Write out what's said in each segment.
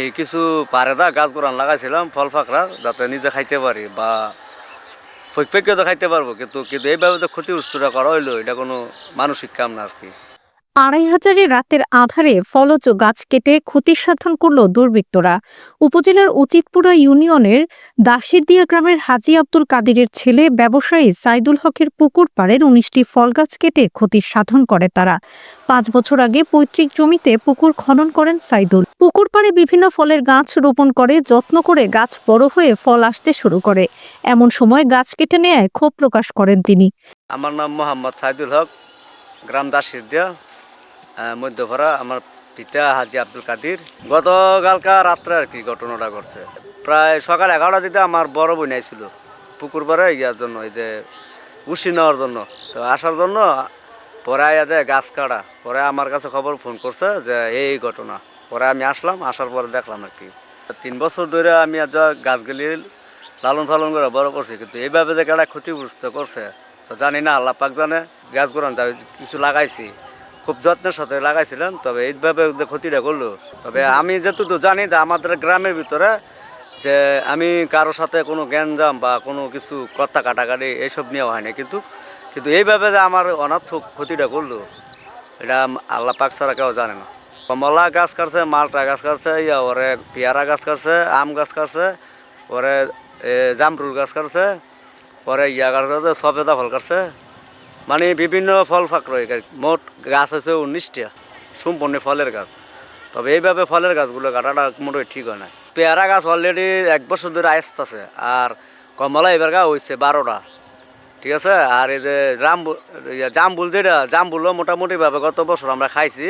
এই কিছু পারেদা গাছ গোড়ান লাগাইছিলাম, ফল ফাঁকড়া যাতে নিজে খাইতে পারি বা ফৈক তো খাইতে পারব, কিন্তু কিন্তু এইভাবে তো ক্ষতিগ্রস্তটা করা হইল, এটা কোনো মানসিক কাম না আর কি। আড়াই হাজারে রাতের আধারে ফলজ গাছ কেটে ক্ষতি সাধন করল দুর্বৃত্তরা। উপজেলার উচিতপুরা ইউনিয়নের দাসিরদিয়া গ্রামের হাজি আব্দুল কাদিরের ছেলে ব্যবসায়ী সাইদুল হকের পুকুর পাড়ের উনিশটি ফল গাছ কেটে ক্ষতি সাধন করে তারা। পাঁচ বছর আগে পৈতৃক জমিতে পুকুর খনন করেন সাইদুল। পুকুর পাড়ে বিভিন্ন ফলের গাছ রোপণ করে, যত্ন করে গাছ বড় হয়ে ফল আসতে শুরু করে। এমন সময় গাছ কেটে নেয় ক্ষোভ প্রকাশ করেন তিনি। আমার নাম মোহাম্মদ সাইদুল হক, গ্রাম দাসির মধ্যভরা আমার পিতা হাজি আব্দুল কাদির। গতকালকা রাত্রে আর কি ঘটনাটা ঘটছে। প্রায় সকাল এগারোটা দিতে আমার বড় বোন আইছিল পুকুর পাড়ে ইয়ার জন্য, এই যে উশি নেওয়ার জন্য। তো আসার জন্য পরে আয়া গাছ কাটা। পরে আমার কাছে খবর ফোন করছে যে এই ঘটনা। পরে আমি আসলাম, আসার পরে দেখলাম আর কি। তিন বছর ধরে আমি আজ গাছগুলি লালন পালন করে বড় করছি, কিন্তু এইভাবে যে একটা ক্ষতিগ্রস্ত করছে, তো জানি না, আল্লাহ পাক জানে। গাছ গোড়ান যা কিছু লাগাইছি খুব যত্নের সাথে লাগাইছিলাম তবে এইভাবে ক্ষতিটা করল। তবে আমি যেটুকু জানি যে আমাদের গ্রামের ভিতরে যে আমি কারও সাথে কোনো জ্ঞানজাম বা কোনো কিছু কর্তা কাটাকাটি এইসব নিয়ে হয় না কিন্তু কিন্তু এইভাবে যে আমার অনার্থক ক্ষতিটা করল এটা আল্লাহ পাক ছাড়া কেউ জানে না। কমলা গাছ কাটছে মালটা গাছ কাটছে ইয়া ওরে পেয়ারা গাছ কাটছে আম গাছ কাটছে এ, জামরুল গাছ কাটছে পরে ইয়া গাছ কাটছে সফেদা ফল কাটছে। মানে বিভিন্ন ফল ফাঁক রয়ে গেছে। মোট গাছ আছে উনিশটা সম্পূর্ণ ফলের গাছ। তবে এইভাবে ফলের গাছগুলো কাটাটা মোটামুটি ঠিক হয় না। পেয়ারা গাছ অলরেডি এক বছর ধরে আসতেছে আর কমলা এবার গা হয়েছে বারোটা, ঠিক আছে? আর এই যে জামবুল জামবুল যেটা, জামবুলও মোটামুটিভাবে গত বছর আমরা খাইছি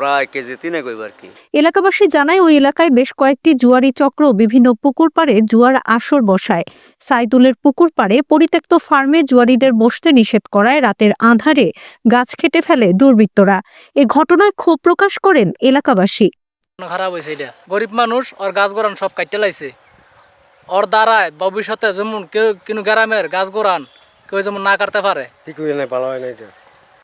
প্রায় কেজি তিনে কইব আর কি। এলাকাবাসী জানায় ওই এলাকায় বেশ কয়েকটি জুয়ারি চক্র বিভিন্ন পুকুর পাড়ে জুয়ার আসর বসায়। সাইদুলের পুকুর পাড়ে পরিত্যক্ত ফার্মে জুয়ারিদের বসতে নিষেধ করায় রাতের আঁধারে গাছ কেটে ফেলে দুর্বৃত্তরা। এ ঘটনায় ক্ষোভ প্রকাশ করেন এলাকাবাসী। খারাপ হয়েছে এটা। গরিব মানুষ ওর গাছ গোড়ান সব কাটতে লাইছে। ওর দ্বারায় ভবিষ্যতে যেমন কেউ কিন্তু গ্রামের গাছ গোড়ান কেউ যেমন না কাটতে পারে। ঠিক হয়ে নাই ভালো হয় না এটা।